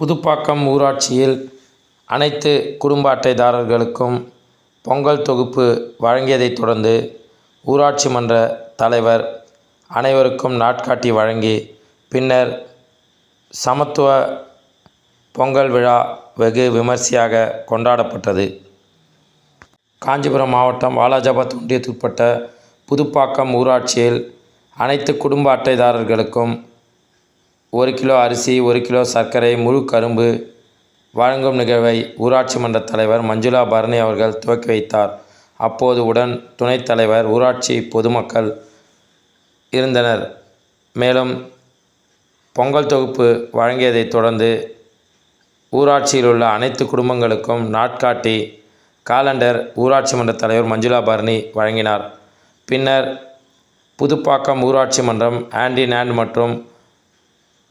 புதுப்பாக்கம் ஊராட்சியில் அனைத்து குடும்ப அட்டைதாரர்களுக்கும் பொங்கல் தொகுப்பு வழங்கியதைத் தொடர்ந்து ஊராட்சி மன்ற தலைவர் அனைவருக்கும் நாட்காட்டி வழங்கி பின்னர் சமத்துவ பொங்கல் விழா வெகு விமர்சையாக கொண்டாடப்பட்டது. காஞ்சிபுரம் மாவட்டம் வாலாஜாபாத் ஒன்றியத்துக்குட்பட்ட புதுப்பாக்கம் ஊராட்சியில் அனைத்து குடும்ப அட்டைதாரர்களுக்கும் ஒரு கிலோ அரிசி ஒரு கிலோ சர்க்கரை முழு கரும்பு வழங்கும் நிகழ்வை ஊராட்சி மன்ற தலைவர் மஞ்சுளா பரணி அவர்கள் துவக்கி வைத்தார். அப்போது உடன் துணைத் தலைவர் ஊராட்சி பொதுமக்கள் இருந்தனர். மேலும் பொங்கல் தொகுப்பு வழங்கியதைத் தொடர்ந்து ஊராட்சியில் உள்ள அனைத்து குடும்பங்களுக்கும் நாட்காட்டி காலண்டர் ஊராட்சி மன்ற தலைவர் மஞ்சுளா பரணி வழங்கினார். பின்னர் புதுப்பாக்கம் ஊராட்சி மன்றம் ஹேண்ட் இன் ஹேண்ட் மற்றும்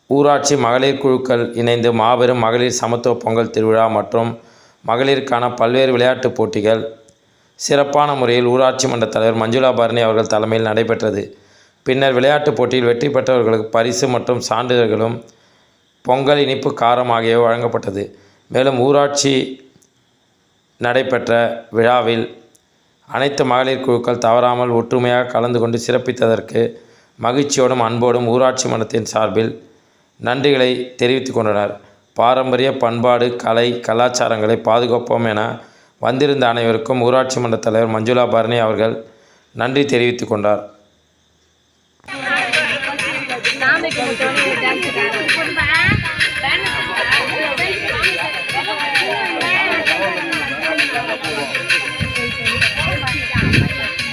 ஊராட்சி மகளிர் குழுக்கள் இணைந்து மாபெரும் மகளிர் சமத்துவ பொங்கல் திருவிழா மற்றும் மகளிருக்கான பல்வேறு விளையாட்டுப் போட்டிகள் சிறப்பான முறையில் ஊராட்சி மன்ற தலைவர் மஞ்சுளா பரணி அவர்கள் தலைமையில் நடைபெற்றது. பின்னர் விளையாட்டுப் போட்டியில் வெற்றி பெற்றவர்களுக்கு பரிசு மற்றும் சான்றிதழ்களும் பொங்கல் இனிப்பு காரம் ஆகியவை வழங்கப்பட்டது. மேலும் ஊராட்சி நடைபெற்ற விழாவில் அனைத்து மகளிர் குழுக்கள் தவறாமல் ஒற்றுமையாக கலந்து கொண்டு சிறப்பித்ததற்கு மகிழ்ச்சியோடும் அன்போடும் ஊராட்சி மன்றத்தின் சார்பில் நன்றிகளை தெரிவித்து கொண்டனர். பாரம்பரிய பண்பாடு கலை கலாச்சாரங்களை பாதுகாப்போம் என வந்திருந்த அனைவருக்கும் ஊராட்சி மன்ற தலைவர் மஞ்சுளா பரணி அவர்கள் நன்றி தெரிவித்து கொண்டார்.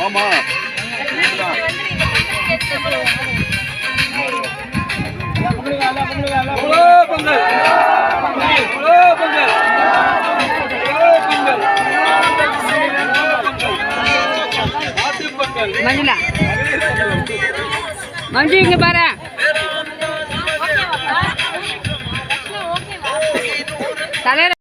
சாமிக்கு மஞ்சுளா? மஞ்சு இங்க பாரு. தலைவர